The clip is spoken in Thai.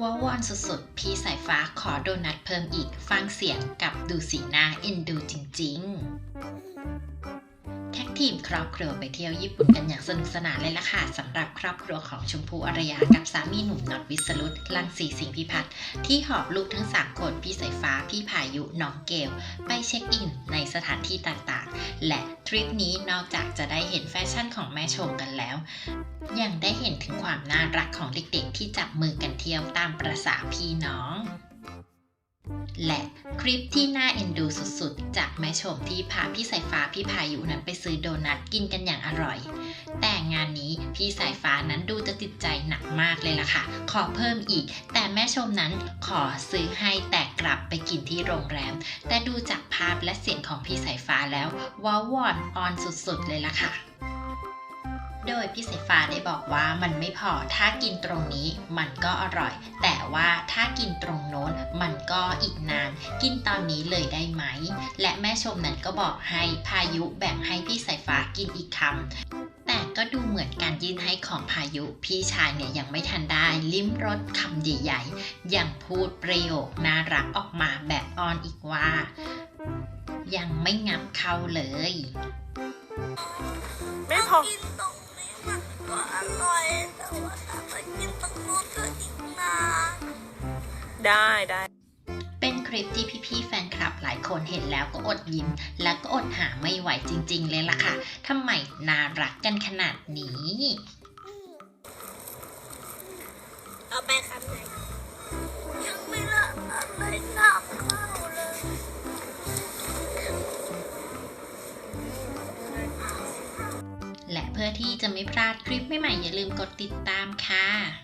ว้าวอนสุดๆ พี่สายฟ้าขอโดนัทเพิ่มอีก ฟังเสียงกับดูสีหน้าเอ็นดูจริงๆ แท็กทีมครอบครัวไปเที่ยวญี่ปุ่นกันอย่างสนุกสนานเลยล่ะค่ะสำหรับครอบครัวของชมพูอารยากับสามีหนุ่มน็อตวิสรุตลังสีสิงห์พิพัฒน์ที่หอบลูกทั้ง3คนพี่สายฟ้าพี่พายุน้องเกลไปเช็คอินในสถานที่ต่างๆ และทริปนี้นอกจากจะได้เห็นแฟชั่นของแม่ชมกันแล้ว ยังได้เห็นถึงความน่ารักของเด็กๆ ที่จับมือกัน เที่ยวตามประษาพี่น้อง และคลิปที่น่าเอ็นดูสุดๆ จากแม่ชมที่พาพี่สายฟ้าพี่พายุนั้นไปซื้อโดนัทกินกันอย่างอร่อย แต่งานนี้พี่สายฟ้านั้นดูจะติดใจหนักมากเลยล่ะค่ะ ขอเพิ่มอีก แต่แม่ชมนั้นขอซื้อให้แต่กลับไปกินที่โรงแรม แต่ดูจากภาพและเสียงของพี่สายฟ้าแล้วว้าววอนออนสุดๆเลยล่ะค่ะ โดยพี่สายฟ้าได้บอกว่ามันไม่พอถ้ากินตรงนี้มันก็อร่อย แต่ว่าถ้ากินตรงโน้นมันก็อีกนาน กินตอนนี้เลยได้ไหม และแม่ชมนั้นก็บอกให้พายุแบ่งให้พี่สายฟ้ากินอีกคำแต่ก็ดูเหมือนการยื่นให้ของพายุพี่ชายเนี่ยยังไม่ทันได้ลิ้มรสคำใหญ่ๆยังพูดประโยคน่ารักออกมาแบบออนอีกว่า ยังไม่งับเข้าเลย ไม่พอ ได้ได้ เป็นคลิปที่พี่ๆแฟนคลับหลายคนเห็นแล้วก็อดยิ้ม และก็อดหาไม่ไหวจริง ๆ เลยล่ะค่ะทำไมน่ารักกันขนาดนี้เอาไปคำไหนยังไม่ละอะไรน้ำเข้าเลยและเพื่อที่จะไม่พลาดคลิปใหม่ๆอย่าลืมกดติดตามค่ะ